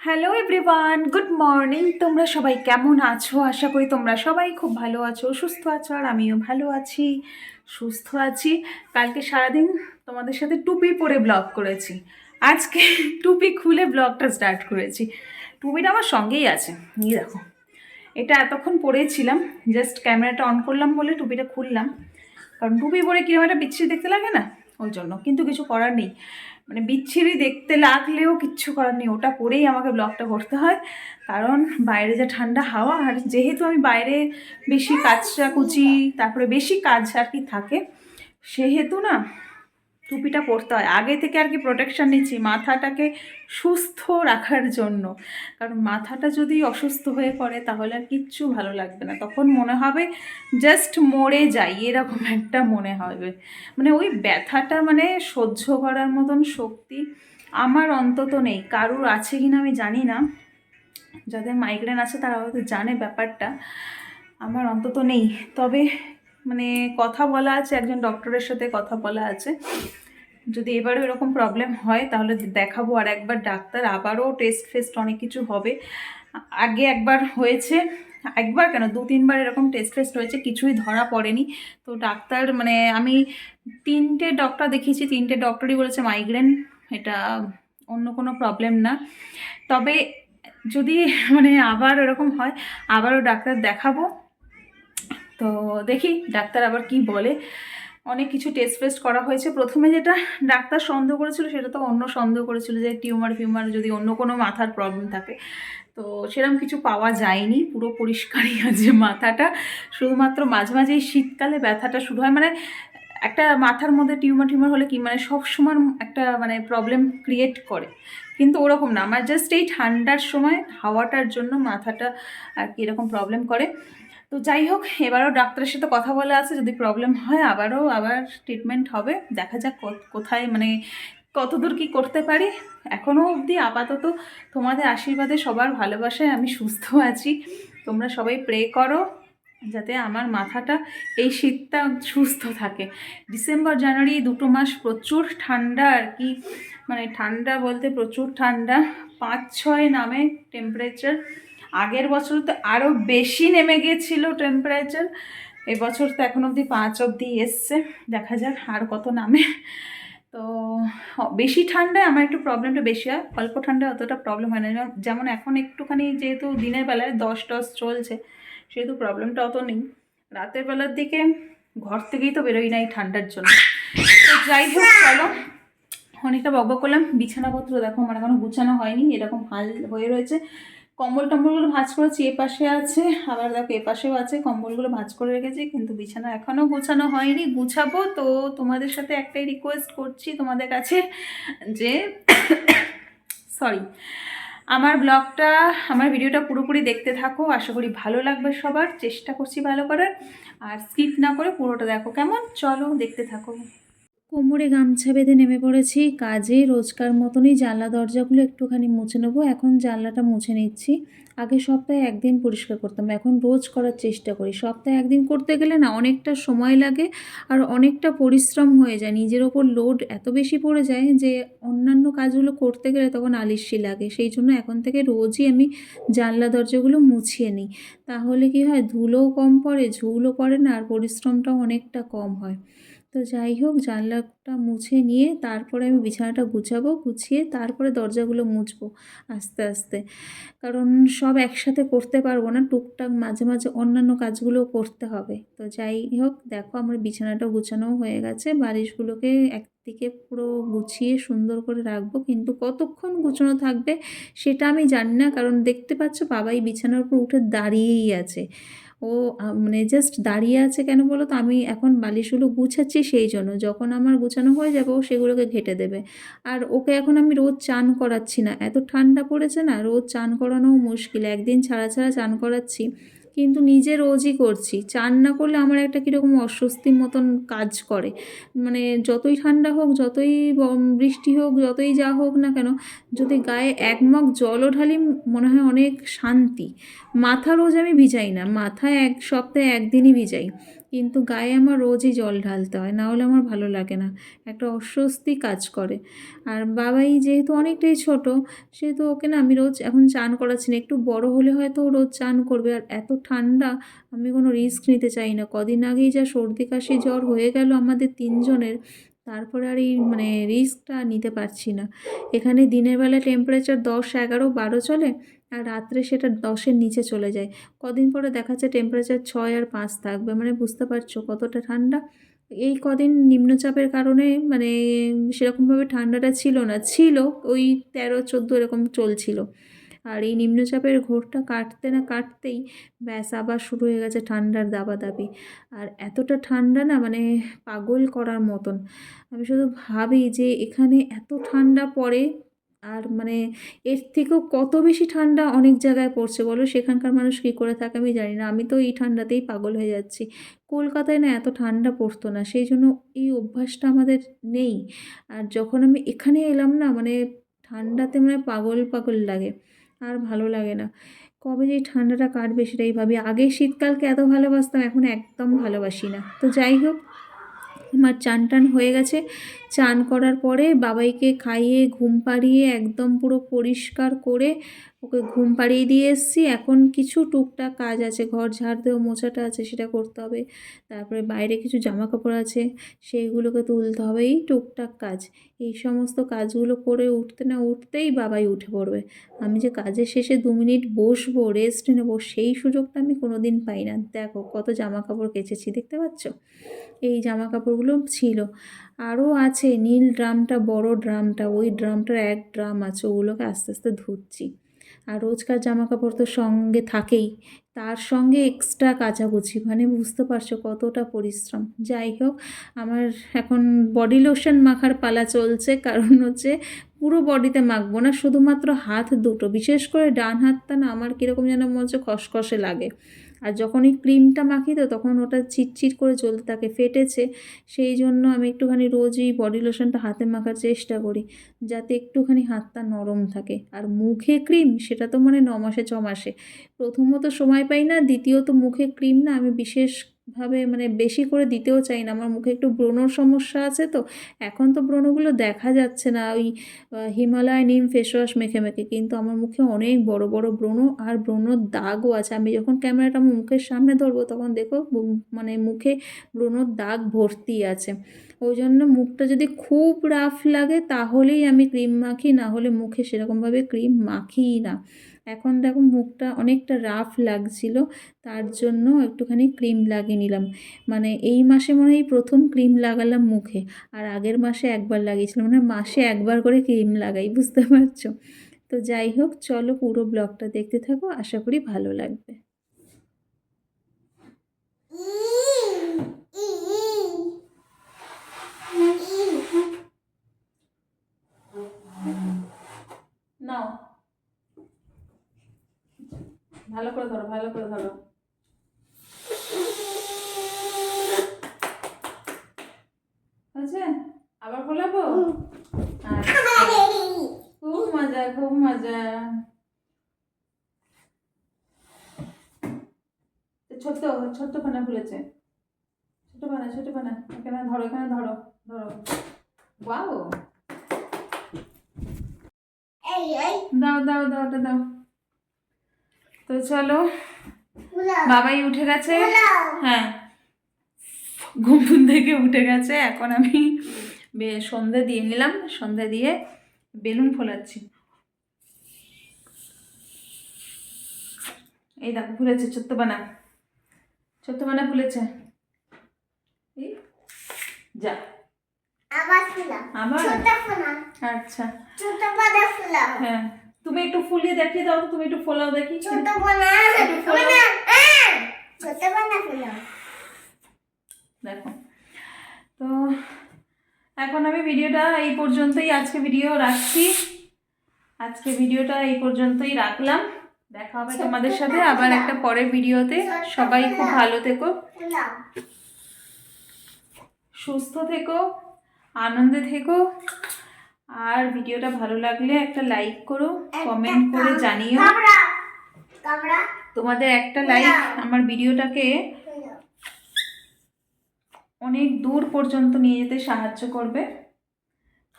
Hello everyone good morning তোমরা সবাই কেমন আছো? আশা করি তোমরা সবাই খুব ভালো আছো, সুস্থ আছো, আর আমিও ভালো আছি, সুস্থ আছি। কালকে সারাদিন তোমাদের সাথে টুপি পরে ব্লগ করেছি। আজকে টুপি খুলে ব্লগটা স্টার্ট করেছি। টুপিটা আমার সঙ্গেই আছে। নিয়ে দেখো। এটা এতক্ষণ পরেছিলাম। জাস্ট ক্যামেরাটা অন করলাম বলে টুপিটা খুললাম। কারণ টুপি পরে কীরকম একটা বিচ্ছিরি দেখতে লাগে না? ওই জন্য। কিন্তু কিছু করার নেই। মানে বিচ্ছিরি দেখতে লাগলেও কিচ্ছু করার নেই। ওটা পরেই আমাকে ব্লগটা করতে হয়। কারণ বাইরে যে ঠান্ডা হাওয়া, আর যেহেতু আমি বাইরে বেশি কাজটা কুচি, তারপরে বেশি কাজ আর কি থাকে, সেহেতু না টুপিটা পরতে হয়। আগে থেকে আর কি প্রোটেকশান নিচ্ছি, মাথাটাকে সুস্থ রাখার জন্য। কারণ মাথাটা যদি অসুস্থ হয়ে পড়ে তাহলে আর কিচ্ছু ভালো লাগবে না। তখন মনে হবে জাস্ট মরে যাই, এরকম একটা মনে হবে। মানে ওই ব্যথাটা মানে সহ্য করার মতন শক্তি আমার অন্তত নেই। কারুর আছে কি না আমি জানি না। যাদের মাইগ্রেন আছে তারা হয়তো জানে ব্যাপারটা। আমার অন্তত নেই। তবে মানে কথা বলা আছে, একজন ডক্টরের সাথে কথা বলা আছে। যদি এবারও এরকম প্রবলেম হয়, তাহলে দেখাবো আর একবার ডাক্তার। আবারও টেস্ট ফেস্ট অনেক কিছু হবে। আগে একবার হয়েছে, একবার কেন? দু, তিনবার এরকম টেস্ট ফেস্ট হয়েছে, কিছুই ধরা পড়েনি। তো ডাক্তার মানে আমি তিনটে ডক্টর দেখিয়েছি, তিনটে ডক্টরই বলেছে মাইগ্রেন এটা অন্য কোনো প্রবলেম না। তবে যদি মানে আবার এরকম হয়, আবারও ডাক্তার দেখাবো। তো দেখি, ডাক্তার আবার কি বলে। অনেক কিছু টেস্ট ফেস্ট করা হয়েছে। প্রথমে যেটা ডাক্তার সন্দেহ করেছিল, সেটা তো অন্য সন্দেহ করেছিল যে টিউমার ফিউমার যদি অন্য কোনো মাথার প্রবলেম থাকে। তো সেরকম কিছু পাওয়া যায়নি, পুরো পরিষ্কারই আছে মাথাটা। শুধুমাত্র মাঝে মাঝে শীতকালে ব্যথাটা শুরু হয়। মানে একটা মাথার মধ্যে টিউমার টিউমার হলে কি মানে সব সময় একটা মানে প্রবলেম ক্রিয়েট করে। কিন্তু ওরকম না। আমার জাস্ট এই ঠান্ডার সময় হাওয়াটার জন্য মাথাটা আর কি এরকম প্রবলেম করে। তো যাই হোক, এবারও ডাক্তারের সাথে কথা বলা আছে, যদি প্রবলেম হয় আবারও, আবার ট্রিটমেন্ট হবে। দেখা যাক কোথায় মানে কতদূর কি করতে পারি। এখনও অবধি আপাতত তোমাদের আশীর্বাদে সবার ভালোবাসায় আমি সুস্থ আছি। তোমরা সবাই প্রে করো, যাতে আমার মাথাটা এই শীতটা সুস্থ থাকে। ডিসেম্বর জানুয়ারি দুটো মাস প্রচুর ঠান্ডা আর কি। মানে ঠান্ডা বলতে প্রচুর ঠান্ডা। পাঁচ ছয় নামে টেম্পারেচার আগের বছর তো আরও বেশি নেমে গিয়েছিল টেম্পারেচার এবছর তো এখন অবধি পাঁচ অবধি এসছে, দেখা যাক আর কত নামে। তো বেশি ঠান্ডায় আমার একটু প্রবলেমটা বেশি হয়, অল্প ঠান্ডায় অতটা প্রবলেম হয় না। যেমন- এখন একটুখানি যেহেতু দিনের বেলায় দশ টস চলছে, সেহেতু প্রবলেমটা অত নেই। রাতের বেলার দিকে ঘর থেকেই তো বেরোই না এই ঠান্ডার জন্য। তো যাই হোক, চলো। অনেকটা বকবক করলাম। বিছানাপত্র দেখো, আমার এখনও গুছানো হয়নি। এরকম হাল হয়ে রয়েছে। কম্বল টম্বলগুলো ভাঁজ করেছি, এ পাশে আছে, আবার দেখো এ পাশেও আছে, কম্বলগুলো ভাঁজ করে রেখেছি, কিন্তু বিছানা এখনও গোছানো হয়নি। গুছাবো তো তোমাদের সাথে একটাই রিকোয়েস্ট করছি তোমাদের কাছে যে সরি আমার ব্লগটা আমার ভিডিওটা পুরোপুরি দেখতে থাকো, আশা করি ভালো লাগবে সবার, চেষ্টা করছি ভালো করার, আর স্কিপ না করে পুরোটা দেখো, কেমন? চলো দেখতে থাকো। কোমরে গামছা বেঁধে নেমে পড়েছি। কাজে রোজকার মতনই জানলা দরজাগুলো একটুখানি মুছে নেব। এখন জানলাটা মুছে নিচ্ছি। আগে সপ্তাহে একদিন পরিষ্কার করতাম। এখন রোজ করার চেষ্টা করি। সপ্তাহে একদিন করতে গেলে না অনেকটা সময় লাগে আর অনেকটা পরিশ্রম হয়ে যায়। নিজের ওপর লোড এত বেশি পড়ে যায় যে অন্যান্য কাজগুলো করতে গেলে তখন আলিস্যি লাগে। সেই জন্য এখন থেকে রোজই আমি জানলা দরজাগুলো মুছিয়ে নিই। তাহলে কি হয়? ধুলোও কম পড়ে, ঝুলও পড়ে না আর পরিশ্রমটাও অনেকটা কম হয়। তো যাই হোক, জানলাটা মুছে নিয়ে তারপরে আমি বিছানাটা গুছাবো, গুছিয়ে তারপরে দরজাগুলো মুছবো আস্তে আস্তে। কারণ সব একসাথে করতে পারব না, টুকটাক মাঝে মাঝে অন্যান্য কাজগুলো করতে হবে। তো যাই হোক, দেখো আমার বিছানাটা গুছানোও হয়ে গেছে, বালিশগুলোকে একদিকে পুরো গুছিয়ে সুন্দর করে রাখব। কিন্তু কতক্ষণ গুছানো থাকবে সেটা আমি জানি না, কারণ দেখতে পাচ্ছ বাবাই বিছানার উপর উঠে দাঁড়িয়েই আছে। ও মানে জাস্ট দাঁড়িয়ে আছে কেন বলো তো? আমি এখন বালিশগুলো গুছাচ্ছি সেই জন্য। যখন আমার গুছানো হয়ে যাবে, ও সেগুলোকে ঘেটে দেবে। আর ওকে এখন আমি রোজ চান করাচ্ছি না। এত ঠান্ডা পড়েছে না, রোজ চান করানোও মুশকিল। একদিন ছাড়া ছাড়া চান করাচ্ছি। কিন্তু নিজে রোজই করছি। চান না করলে আমার একটা কীরকম অস্বস্তির মতন কাজ করে। মানে যতই ঠান্ডা হোক, যতই বৃষ্টি হোক, যতই যা হোক না কেন, যদি গায়ে একমগ জলও ঢালি মনে হয় অনেক শান্তি। মাথা রোজ আমি ভিজাই না। মাথা এক সপ্তাহে একদিনই ভিজাই। কিন্তু গায়ে আমার রোজই জল ঢালতে হয়, না হলে আমার ভালো লাগে না। একটা অস্বস্তি কাজ করে। আর বাবাই যেহেতু অনেকটাই ছোট, সেহেতু ওকে না আমি রোজ এখন চান করাচ্ছি না। একটু বড় হলে হয়তো রোজ চান করবে। আর এত ঠান্ডা, আমি কোনো রিস্ক নিতে চাই না। কদিন আগেই যা সর্দি কাশি জ্বর হয়ে গেল আমাদের তিনজনের তারপরে আর এই মানে রিস্কটা নিতে পারছি না। এখানে দিনের বেলা টেম্পারেচার দশ, এগারো, বারো চলে আর রাত্রে সেটা দশের নিচে চলে যায়। কদিন পরে দেখা দেখাচ্ছে টেম্পারেচার ছয় আর পাঁচ থাকবে। মানে বুঝতে পারছ কতটা ঠান্ডা। এই কদিন নিম্নচাপের কারণে মানে সেরকমভাবে ঠান্ডাটা ছিল না। ছিল, ওই তেরো, চোদ্দ এরকম চলছিল। আর এই নিম্নচাপের ঘোরটা কাটতে না কাটতেই ব্যাস আবার শুরু হয়ে গেছে ঠান্ডার দাবাদাবি। আর এতটা ঠান্ডা না মানে পাগল করার মতন। আমি শুধু ভাবি যে এখানে এত ঠান্ডা পড়ে আর মানে এর থেকেও কত বেশি ঠান্ডা অনেক জায়গায় পড়ছে বলো? সেখানকার মানুষ কী করে থাকে আমি জানি না। আমি তো এই ঠান্ডাতেই পাগল হয়ে যাচ্ছি। কলকাতায় না এত ঠান্ডা পড়তো না। সেই জন্য এই অভ্যাসটা আমাদের নেই। আর যখন আমি এখানে এলাম না মানে ঠান্ডাতে মানে পাগল পাগল লাগে। আর ভালো লাগে না। কবে যে ঠান্ডাটা কাটবে সেটাই ভাবি। আগে শীতকালকে এত ভালোবাসতাম, এখন একদম ভালোবাসি না। তো যাই হোক, আমার চান টান হয়ে গেছে। চান করার পরে বাবাইকে খাইয়ে, ঘুম পাড়িয়ে, একদম পুরো পরিষ্কার করে ওকে ঘুম পাড়িয়ে দিয়ে এসেছি। এখন কিছু টুকটাক কাজ আছে, ঘর ঝাড় দেওয়া, মোছাটা আছে, সেটা করতে হবে। তারপরে বাইরে কিছু জামা কাপড় আছে, সেইগুলোকে তুলতে হবে। এই টুকটাক কাজ। এই সমস্ত কাজগুলো করে উঠতে না উঠতেই বাবাই উঠে পড়বে। আমি যে কাজের শেষে দু মিনিট বসবো রেস্ট নেব, সেই সুযোগটা আমি কোনো দিন পাই না। দেখো, কত জামা কাপড় কেচেছি, দেখতে পাচ্ছ? এই জামা কাপড়গুলো ছিল। আরও আছে, নীল ড্রামটা, বড় ড্রামটা, ওই ড্রামটার এক ড্রাম আছে, ওগুলোকে আস্তে আস্তে ধুচ্ছি। আর রোজকার জামা কাপড় তো সঙ্গে থাকেই। তার সঙ্গে এক্সট্রা কাচাকুচি। মানে বুঝতে পারছ কতটা পরিশ্রম। যাই হোক, আমার এখন বডি লোশন মাখার পালা চলছে। কারণ হচ্ছে পুরো বডিতে মাখবো না, শুধুমাত্র হাত দুটো। বিশেষ করে ডান হাতটা না, আমার কীরকম যেন মনে হচ্ছে খসখসে লাগে। আর যখন এই ক্রিমটা মাখি তো তখন ওটা চিটচিট করে চলতে থাকে, ফেটেছে। সেই জন্য আমি একটুখানি রোজই বডি লোশনটা হাতে মাখার চেষ্টা করি, যাতে একটুখানি হাতটা নরম থাকে। আর মুখে ক্রিম, সেটা তো মানে ন মাসে, ছ মাসে। প্রথমত সময় পাই না, দ্বিতীয়ত মুখে ক্রিম না, আমি বিশেষভাবে মানে বেশি করে দিতেও চাই না। আমার মুখে একটু ব্রণর সমস্যা আছে তো। এখন তো ব্রণগুলো দেখা যাচ্ছে না। ওই হিমালয় নিম ফেসওয়াশ মেখে মেখে। কিন্তু আমার মুখে অনেক বড় বড় ব্রণ আর ব্রণর দাগও আছে। আমি যখন ক্যামেরাটা আমার মুখের সামনে ধরবো তখন দেখো মানে মুখে ব্রণর দাগ ভর্তি আছে। ওই জন্য মুখটা যদি খুব রাফ লাগে তাহলেই আমি ক্রিম মাখি, না হলে মুখে সেরকমভাবে ক্রিম মাখিই না। এখন দেখো মুখটা অনেকটা রাফ লাগছিল, তার জন্য একটুখানি ক্রিম লাগিয়ে নিলাম। মানে এই মাসে মনে হয় প্রথম ক্রিম লাগালাম মুখে, আর আগের মাসে একবার লাগিয়েছিলাম মানে মাসে একবার করে ক্রিম লাগাই, বুঝতে পারছ? তো যাই হোক, চলো পুরো ব্লগটা দেখতে থাকো, আশা করি ভালো লাগবে। ভালো করে ধরো ভালো করে ধরো। হয়েছে? আবার ফোলাবো? আচ্ছা। খুব মজা খুব মজা। ছোট্ট ছোট্ট পানা ফুলেছে ছোট পানা ছোট পানা। এখানে ধরো এখানে ধরো ধরো। বাও দাও দাও দাও ওটা দাও। তো চলো বাবাই উঠে গেছে। হ্যাঁ ঘুম থেকে উঠে গেছে। এখন আমি সন্ধে দিয়ে নিলাম। সন্ধে দিয়ে বেলুন ফোলাচ্ছি। এই দেখো ফুলেছে ছোট্ট বানা ছোট্ট বানা ফুলেছে যা। আবার আবার? আচ্ছা। হ্যাঁ। তুমি একটু ফুলিয়ে দেখিয়ে দাও তো তুমি একটু ফোলাও দেখি। ছোট বানা। ছোট বানা দেখো। তো এখন আমি ভিডিওটা এই পর্যন্তই আজকে ভিডিও রাখছি। আজকে ভিডিওটা এই পর্যন্তই রাখলাম। দেখা হবে তোমাদের সাথে আবার একটা পরের ভিডিওতে। সবাই খুব ভালো থেকো। সুস্থ থেকো আনন্দে থেকো। আর ভিডিওটা ভালো লাগলে একটা লাইক করো কমেন্ট করে জানিও। তোমাদের একটা লাইক আমার ভিডিওটাকে অনেক দূর পর্যন্ত নিয়ে যেতে সাহায্য করবে।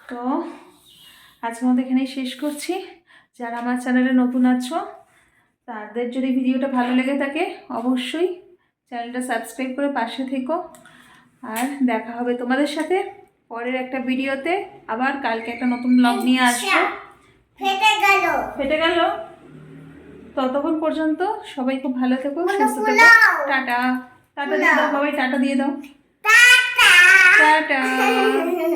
তো আজকের মতো এখানেই শেষ করছি। যারা আমার চ্যানেলে নতুন আছো তাদের যদি ভিডিওটা ভালো লেগে থাকে অবশ্যই চ্যানেলটা সাবস্ক্রাইব করে পাশে থেকো। আর দেখা হবে তোমাদের সাথে। পরের একটা ভিডিওতে আবার কালকে একটা নতুন ব্লগ নিয়ে আসব। ফেটে গেল। ফেটে গেল। ততক্ষণ পর্যন্ত সবাই খুব ভালো থেকো সুস্থ থেকো। টাটা। টাটা দিয়ে দাও। সবাই টাটা দিয়ে দাও। টাটা। টাটা।